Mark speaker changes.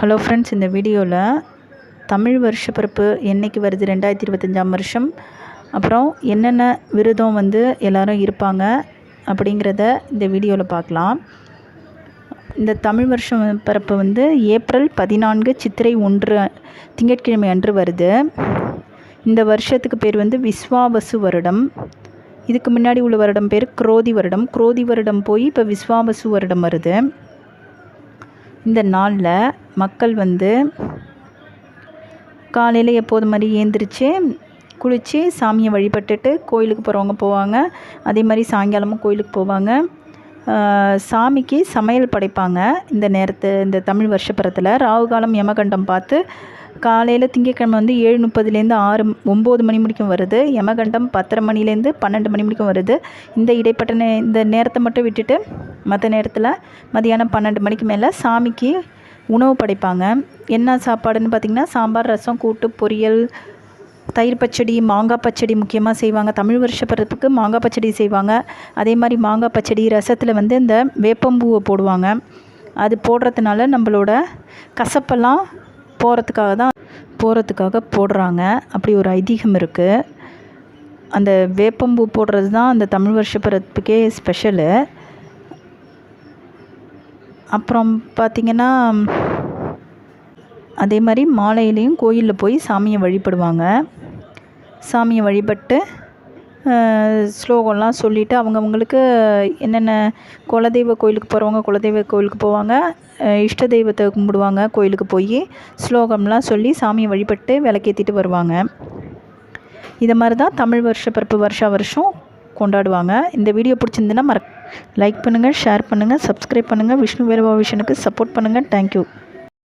Speaker 1: Hello friends இந்த வீடியோவில் தமிழ் வருஷ பிறப்பு என்னைக்கு வருது ரெண்டாயிரத்தி இருபத்தஞ்சாம் வருஷம்? அப்புறம் என்னென்ன விரதம் வந்து எல்லோரும் இருப்பாங்க அப்படிங்கிறத இந்த வீடியோவில் பார்க்கலாம். இந்த தமிழ் வருஷம் பிறப்பு வந்து ஏப்ரல் பதினான்கு சித்திரை ஒன்று திங்கட்கிழமை அன்று வருது. இந்த வருஷத்துக்கு பேர் வந்து விஸ்வாவசு வருடம். இதுக்கு முன்னாடி உள்ள வருடம் பேர் குரோதி வருடம். குரோதி வருடம் போய் இப்போ விஸ்வாவசு வருடம் வருது. இந்த நாளில் மக்கள் வந்து காலையில் எப்போது மாதிரி ஏந்திரிச்சு குளித்து சாமியை வழிபட்டுட்டு கோயிலுக்கு போகிறவங்க போவாங்க. அதே மாதிரி சாயங்காலமும் கோயிலுக்கு போவாங்க. சாமிக்கு சமையல் படைப்பாங்க. இந்த நேரத்து இந்த தமிழ் வருஷப்புறத்தில் ராகு காலம் யமகண்டம் பார்த்து காலையில் திங்கட்கிழமை வந்து ஏழு முப்பதுலேருந்து ஆறு ஒம்பது மணி முடிக்கும் வருது. யமகண்டம் பத்தரை மணிலேருந்து பன்னெண்டு மணி முடிக்கும் வருது. இந்த இடைப்பட்ட நே இந்த நேரத்தை மட்டும் விட்டுட்டு மற்ற நேரத்தில் மதியானம் பன்னெண்டு மணிக்கு மேலே சாமிக்கு உணவு படைப்பாங்க. என்ன சாப்பாடுன்னு பார்த்திங்கன்னா சாம்பார் ரசம் கூட்டு பொரியல் தயிர் பச்சடி மாங்காய் பச்சடி முக்கியமாக செய்வாங்க. தமிழ் வருஷ பிறப்புக்கு மாங்காய் பச்சடி செய்வாங்க. அதே மாதிரி மாங்காய் பச்சடி ரசத்தில் வந்து இந்த வேப்பம்பூவை போடுவாங்க. அது போடுறதுனால நம்மளோட கசப்பெல்லாம் போகிறதுக்காக தான் போகிறதுக்காக போடுறாங்க. அப்படி ஒரு ஐதீகம் இருக்குது அந்த வேப்பம்பூ போடுறது தான் அந்த தமிழ் வருஷ பிறப்புக்கே ஸ்பெஷலு. அப்புறம் பார்த்திங்கன்னா அதே மாதிரி மாலையிலையும் கோயிலில் போய் சாமியை வழிபடுவாங்க. சாமியை வழிபட்டு ஸ்லோகம்லாம் சொல்லிவிட்டு அவங்கவுங்களுக்கு என்னென்ன குலதெய்வ கோயிலுக்கு போகிறவங்க குலதெய்வ கோயிலுக்கு போவாங்க இஷ்ட தெய்வத்தை கும்பிடுவாங்க கோயிலுக்கு போய் ஸ்லோகம்லாம் சொல்லி சாமியை வழிபட்டு விளக்கேற்றிட்டு வருவாங்க. இதை மாதிரி தான் தமிழ் வருஷ பிறப்பு வருஷா வருஷம் கொண்டாடுவாங்க. இந்த வீடியோ பிடிச்சிருந்துன்னா மறக் லைக் பண்ணுங்கள் ஷேர் பண்ணுங்கள் சப்ஸ்கிரைப் பண்ணுங்கள் விஷ்ணு வேலவா விஷனுக்கு சப்போர்ட் பண்ணுங்கள் தேங்க்யூ